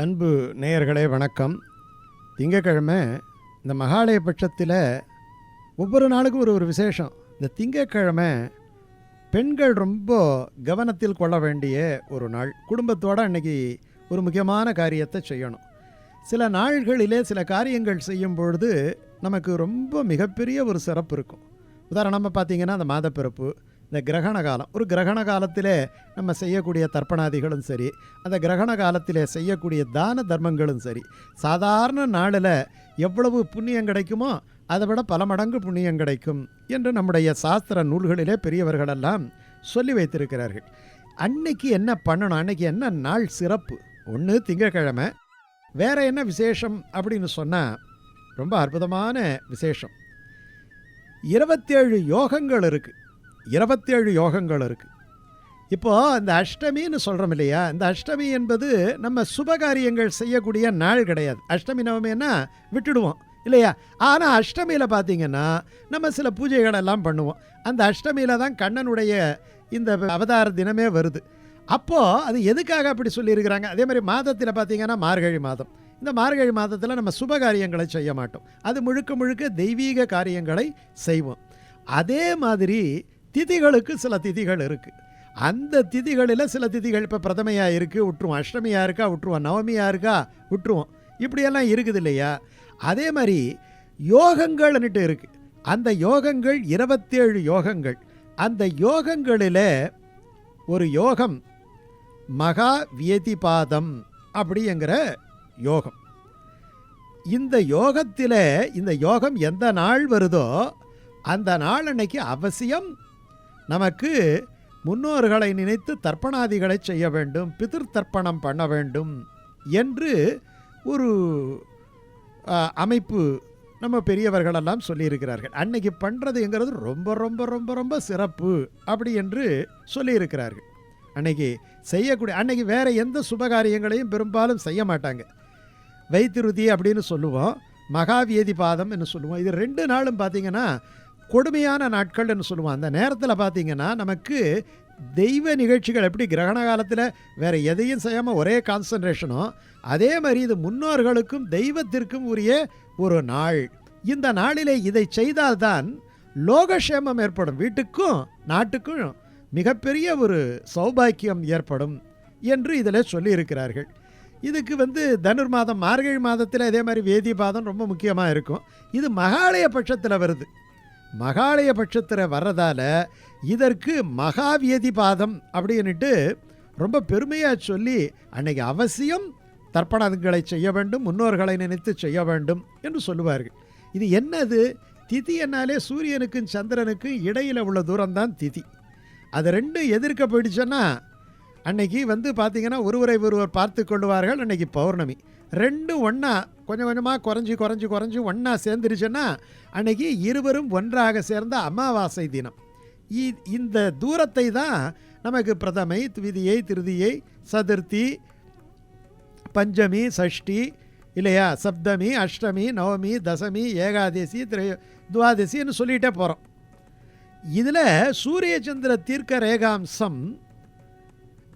அன்பு நேயர்களே வணக்கம். திங்கக்கிழமை இந்த மகாலய பட்சத்தில் ஒவ்வொரு நாளுக்கும் ஒரு ஒரு விசேஷம். இந்த திங்கக்கிழமை பெண்கள் ரொம்ப கவனத்தில் கொள்ள வேண்டிய ஒரு நாள். குடும்பத்தோடு அன்னைக்கு ஒரு முக்கியமான காரியத்தை செய்யணும். சில நாள்களிலே சில காரியங்கள் செய்யும் பொழுது நமக்கு ரொம்ப மிகப்பெரிய ஒரு சிறப்பு இருக்கும். உதாரணமாக பார்த்தீங்கன்னா அந்த மாதப்பிறப்பு. இந்த கிரகண காலம் ஒரு கிரகண காலத்திலே நம்ம செய்யக்கூடிய தர்ப்பணாதிகளும் சரி அந்த கிரகண காலத்திலே செய்யக்கூடிய தான தர்மங்களும் சரி சாதாரண நாளில் எவ்வளவு புண்ணியம் கிடைக்குமோ அதை விட பல மடங்கு புண்ணியம் கிடைக்கும் என்று நம்முடைய சாஸ்திர நூல்களிலே பெரியவர்களெல்லாம் சொல்லி வைத்திருக்கிறார்கள். அன்னைக்கு என்ன பண்ணணும்? அன்னைக்கு என்ன நாள் சிறப்பு? ஒன்று திங்கக்கிழமை. வேறு என்ன விசேஷம் அப்படின்னு சொன்னால் ரொம்ப அற்புதமான விசேஷம். இருபத்தேழு யோகங்கள் இருக்குது இருபத்தேழு யோகங்கள் இருக்குது இப்போது இந்த அஷ்டமின்னு சொல்கிறோம் இல்லையா? இந்த அஷ்டமி என்பது நம்ம சுபகாரியங்கள் செய்யக்கூடிய நாள் கிடையாது. அஷ்டமி நவமின்னா விட்டுடுவோம் இல்லையா? ஆனால் அஷ்டமியில் பார்த்தீங்கன்னா நம்ம சில பூஜைகள் எல்லாம் பண்ணுவோம். அந்த அஷ்டமியில் தான் கண்ணனுடைய இந்த அவதார தினமே வருது. அப்போது அது எதுக்காக அப்படி சொல்லியிருக்கிறாங்க? அதே மாதிரி மாதத்தில் பார்த்தீங்கன்னா மார்கழி மாதம். இந்த மார்கழி மாதத்தில் நம்ம சுப காரியங்களை செய்ய மாட்டோம். அது முழுக்க முழுக்க தெய்வீக காரியங்களை செய்வோம். அதே மாதிரி திதிகளுக்கு சில திதிகள் இருக்குது அந்த திதிகளில் சில திதிகள் இப்போ பிரதமையாக இருக்குது விட்டுருவோம் அஷ்டமியாக இருக்கா விட்டுருவோம் நவமியாக இருக்கா விட்டுருவோம் இப்படியெல்லாம் இருக்குது இல்லையா? அதே மாதிரி யோகங்கள்னுட்டு இருக்குது அந்த யோகங்கள் இருபத்தேழு யோகங்கள். அந்த யோகங்களில் ஒரு யோகம் மகா வியதிபாதம் அப்படிங்கிற யோகம். இந்த யோகத்தில் இந்த யோகம் எந்த நாள் வருதோ அந்த நாள் அன்னைக்கு அவசியம் நமக்கு முன்னோர்களை நினைத்து தர்ப்பணாதிகளை செய்ய வேண்டும் பிதிர் தர்ப்பணம் பண்ண வேண்டும் என்று ஒரு அமைப்பு நம்ம பெரியவர்களெல்லாம் சொல்லியிருக்கிறார்கள். அன்னைக்கு பண்ணுறதுங்கிறது ரொம்ப ரொம்ப ரொம்ப ரொம்ப சிறப்பு அப்படி என்று சொல்லியிருக்கிறார்கள். அன்னைக்கு செய்யக்கூடிய அன்னைக்கு வேறு எந்த சுபகாரியங்களையும் பெரும்பாலும் செய்ய மாட்டாங்க. வைத்திருதி அப்படின்னு சொல்லுவோம் மகாவியதி பாதம் என்று சொல்லுவோம். இது ரெண்டு நாளும் பார்த்தீங்கன்னா கொடுமையான நாட்கள்னு சொல்லுவோம். அந்த நேரத்தில் பார்த்தீங்கன்னா நமக்கு தெய்வ நிகழ்ச்சிகள் எப்படி கிரகண காலத்தில் வேறு எதையும் செய்யாமல் ஒரே கான்சன்ட்ரேஷனும் அதே மாதிரி இது முன்னோர்களுக்கும் தெய்வத்திற்கும் உரிய ஒரு நாள். இந்த நாளிலே இதை செய்தால்தான் லோகக்ஷேமம் ஏற்படும். வீட்டுக்கும் நாட்டுக்கும் மிகப்பெரிய ஒரு சௌபாக்கியம் ஏற்படும் என்று இதில் சொல்லியிருக்கிறார்கள். இதுக்கு வந்து தனுர் மாதம் மார்கழி மாதத்தில் இதே மாதிரி வேதி பாதம் ரொம்ப முக்கியமாக இருக்கும். இது மகாலய பட்சத்தில் வருது. மகாலய பட்சத்தில் வர்றதால இதற்கு மகாவியதி பாதம் அப்படின்னுட்டு ரொம்ப பெருமையாக சொல்லி அன்னைக்கு அவசியம் தர்ப்பணங்களை செய்ய வேண்டும் முன்னோர்களை நினைத்து செய்ய வேண்டும் என்று சொல்லுவார்கள். இது என்னது? திதி என்னாலே சூரியனுக்கும் சந்திரனுக்கும் இடையில் உள்ள தூரம்தான் திதி. அது ரெண்டும் எதிர்க்க போயிடுச்சுன்னா அன்னைக்கு வந்து பார்த்திங்கன்னா ஒருவரை ஒருவர் பார்த்து கொள்வார்கள். அன்னைக்கு பௌர்ணமி. ரெண்டும் ஒன்றா கொஞ்சம் கொஞ்சமாக குறைஞ்சி குறைஞ்சி குறைஞ்சி ஒன்றா சேர்ந்துருச்சுன்னா அன்னைக்கு இருவரும் ஒன்றாக சேர்ந்த அமாவாசை தினம். இ- இந்த தூரத்தை தான் நமக்கு பிரதமை விதியை திருதியை சதுர்த்தி பஞ்சமி சஷ்டி இல்லையா? சப்தமி அஷ்டமி நவமி தசமி ஏகாதசி திரையோ துவாதசின்னு சொல்லிகிட்டே போகிறோம் இதில் சூரிய சந்திர தீர்க்க ரேகாம்சம்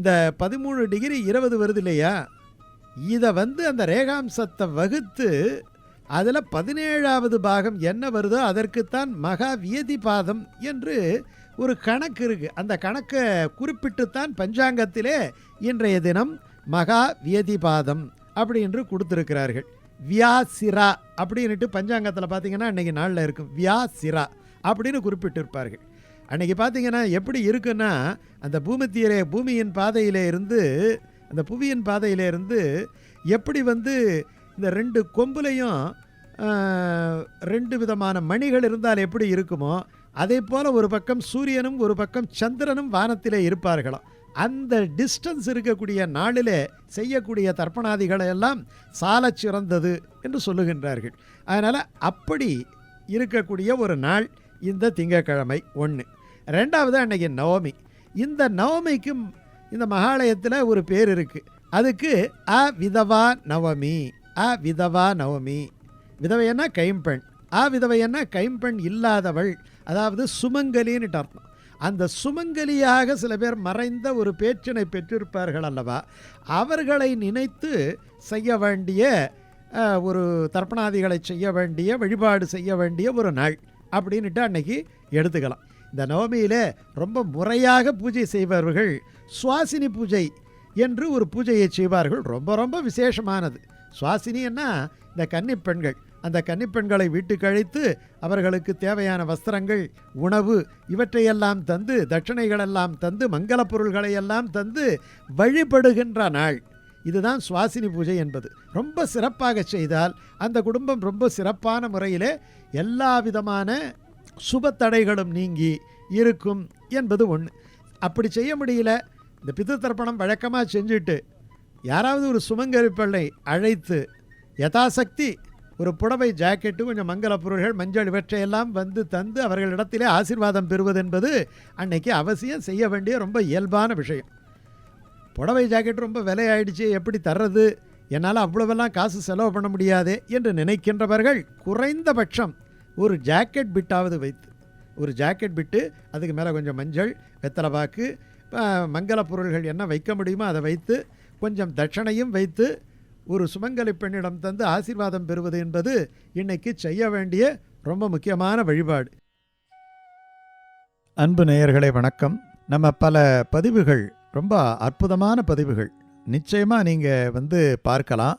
இந்த பதிமூணு டிகிரி இருபது வருது இல்லையா? இதை வந்து அந்த ரேகாம்சத்தை வகுத்து அதில் பதினேழாவது பாகம் என்ன வருதோ அதற்குத்தான் மகா வியதி பாதம் என்று ஒரு கணக்கு இருக்குது அந்த கணக்கை குறிப்பிட்டுத்தான் பஞ்சாங்கத்திலே இன்றைய தினம் மகா வியதி பாதம் அப்படி என்று கொடுத்துருக்கிறார்கள். வியாசிரா அப்படின்னுட்டு பஞ்சாங்கத்தில் பார்த்தீங்கன்னா இன்றைக்கி நாளில் இருக்கும். வியாசிரா அப்படின்னு குறிப்பிட்டிருப்பார்கள். அன்றைக்கி பார்த்தீங்கன்னா எப்படி இருக்குன்னா அந்த பூமித்தியிலே பூமியின் பாதையிலே இருந்து அந்த புவியின் பாதையிலே இருந்து எப்படி வந்து இந்த ரெண்டு கொம்புலையும் ரெண்டு விதமான மணிகள் இருந்தால் எப்படி இருக்குமோ அதே போல் ஒரு பக்கம் சூரியனும் ஒரு பக்கம் சந்திரனும் வானத்திலே இருப்பார்களாம். அந்த டிஸ்டன்ஸ் இருக்கக்கூடிய நாளிலே செய்யக்கூடிய தர்ப்பணாதிகளை எல்லாம் சால சிறந்தது என்று சொல்லுகின்றார்கள். அதனால் அப்படி இருக்கக்கூடிய ஒரு நாள் இந்த திங்கக்கிழமை ஒன்று ரெண்டாவது அன்றைக்கி நவமி. இந்த நவமிக்கும் இந்த மகாலயத்தில் ஒரு பேர் இருக்குது அதுக்கு அ விதவா நவமி அ விதவா நவமி. விதவையன்னா கைம்பெண். அ விதவையன்னா கைம்பெண் இல்லாதவள். அதாவது சுமங்கலின்னு அர்த்தம். அந்த சுமங்கலியாக சில பேர் மறைந்த ஒரு பேச்சினை பெற்றிருப்பார்கள் அல்லவா? அவர்களை நினைத்து செய்ய வேண்டிய ஒரு தர்ப்பணாதிகளை செய்ய வேண்டிய வழிபாடு செய்ய வேண்டிய ஒரு நாள். அப்படின்ட்டு அன்னைக்கு எடுத்துக்கலாம். இந்த நவமியில் ரொம்ப முறையாக பூஜை செய்பவர்கள் சுவாசினி பூஜை என்று ஒரு பூஜையை செய்வார்கள். ரொம்ப ரொம்ப விசேஷமானது. சுவாசினின்னா இந்த கன்னிப்பெண்கள் அந்த கன்னிப்பெண்களை வீட்டுக்கு அழைத்து அவர்களுக்கு தேவையான வஸ்திரங்கள் உணவு இவற்றையெல்லாம் தந்து தட்சணைகளெல்லாம் தந்து மங்களப் பொருள்களை எல்லாம் தந்து வழிபடுகின்ற நாள். இதுதான் சுவாசினி பூஜை என்பது. ரொம்ப சிறப்பாக செய்தால் அந்த குடும்பம் ரொம்ப சிறப்பான முறையில் எல்லா விதமான சுப தடைகளும் நீங்கி இருக்கும் என்பது ஒன்று அப்படி செய்ய முடியல இந்த பித்து தர்ப்பணம் வழக்கமாக செஞ்சுட்டு யாராவது ஒரு சுமங்கரிப்பள்ளை அழைத்து யதாசக்தி ஒரு புடவை ஜாக்கெட்டு கொஞ்சம் மங்கள பொருள்கள் மஞ்சள் இவற்றையெல்லாம் வந்து தந்து அவர்களிடத்திலே ஆசீர்வாதம் பெறுவது என்பது அன்னைக்கு அவசியம். செய்ய வேண்டிய ரொம்ப இயல்பான விஷயம். புடவை ஜாக்கெட் ரொம்ப விலையாயிடுச்சு எப்படி தர்றது? என்னால் அவ்வளவெல்லாம் காசு செலவு பண்ண முடியாது என்று நினைக்கின்றவர்கள் குறைந்தபட்சம் ஒரு ஜாக்கெட் பிட்டாவது வைத்து ஒரு ஜாக்கெட் பிட்டு அதுக்கு மேலே கொஞ்சம் மஞ்சள் வெத்தலைப்பாக்கு மங்கள பொருள்கள் என்ன வைக்க முடியுமோ அதை வைத்து கொஞ்சம் தட்சணையும் வைத்து ஒரு சுமங்கலி பெண்ணிடம் தந்து ஆசீர்வாதம் பெறுவது என்பது இன்னைக்கு செய்ய வேண்டிய ரொம்ப முக்கியமான வழிபாடு. அன்பு நேயர்களே வணக்கம். நம்ம பல பதிவுகள் ரொம்ப அற்புதமான பதிவுகள். நிச்சயமாக நீங்கள் வந்து பார்க்கலாம்.